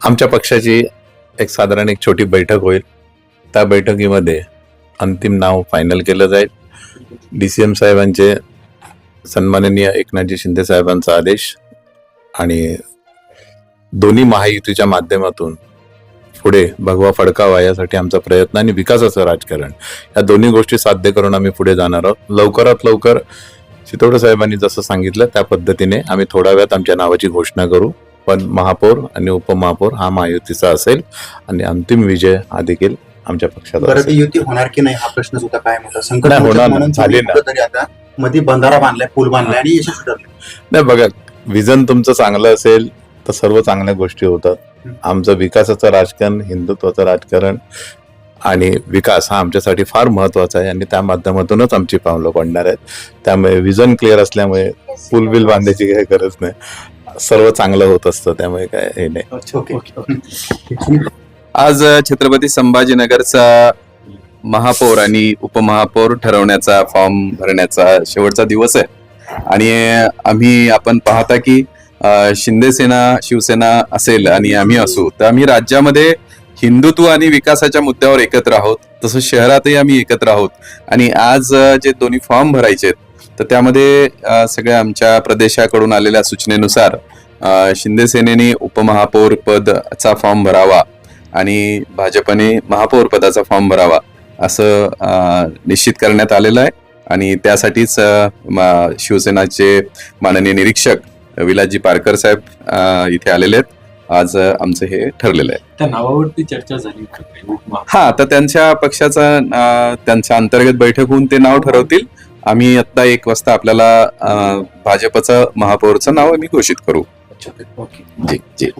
आमच्या पक्षाची एक साधारण एक छोटी बैठक होईल. त्या बैठकीमध्ये अंतिम नाव फायनल केलं जाईल. डी सी एम साहेबांचे सन्माननीय एकनाथजी शिंदे साहेबांचा आदेश आणि दोन्ही महायुतीच्या माध्यमातून पुढे भगवा फडकावा यासाठी आमचा प्रयत्न आणि विकासाचं राजकारण. या दोन्ही गोष्टी साध्य करून आम्ही पुढे जाणार आहोत. लवकरात लवकर चितोडे साहेबांनी जसं सांगितलं त्या पद्धतीने आम्ही थोड्या वेळात आमच्या नावाची घोषणा करू. पण महापौर आणि उपमहापौर हा महायुतीचा असेल आणि अंतिम विजय हा देखील आमच्या पक्षाचा बरं असेल. ती युती होणार की नाही हा प्रश्न सुद्धा काय मोठा संकट होणार झाली ना. मध्ये बंधारा बांधलाय पूल बांधलाय आणि यशस्वी ठरले नाही बघा विजन तुमचं चांगलं असेल तर सर्व चांगल्या गोष्टी होतात. आमचं विकासाचं राजकारण हिंदुत्वाचं राजकारण आणि विकास हा आमच्यासाठी फार महत्त्वाचा आहे आणि त्या माध्यमातूनच आमची पावलं पडणार आहेत. त्यामुळे विजन क्लिअर असल्यामुळे पूल बिल बांधायची काही गरज नाही. सर्व चांगलं होत असतं त्यामुळे काय हे नाही. आज छत्रपती संभाजीनगरचा महापौर आणि उपमहापौर ठरवण्याचा फॉर्म भरण्याचा शेवटचा दिवस आहे. आणि आम्ही आपण पाहता की शिंदे सेना शिवसेना असेल आणि आम्ही असू तर आम्ही राज्यामध्ये हिंदुत्व आणि विकासाच्या मुद्द्यावर एकत्र आहोत. तसं शहरातही आम्ही एकत्र आहोत. आणि आज जे दोन्ही फॉर्म भरायचे आहेत तर त्यामध्ये सगळ्या आमच्या प्रदेशाकडून आलेल्या सूचनेनुसार अ, शिंदे सेनेने उपमहापौर पदचा फॉर्म भरावा आणि भाजपने महापौर पदाचा फॉर्म भरावा असं निश्चित करण्यात आलेलं आहे. आणि त्यासाठीच म- शिवसेनाचे माननीय निरीक्षक विलासजी पारकर साहेब इथे आलेले आहेत. आज आमचं हे ठरलेलं आहे. त्या नावावरती चर्चा झाली हा तर त्यांच्या पक्षाचा त्यांच्या अंतर्गत बैठक होऊन ते नाव ठरवतील. आम्ही आता एक वाजता आपल्याला भाजपचं महापौरचं नाव आम्ही घोषित करू. ओके. जी जी.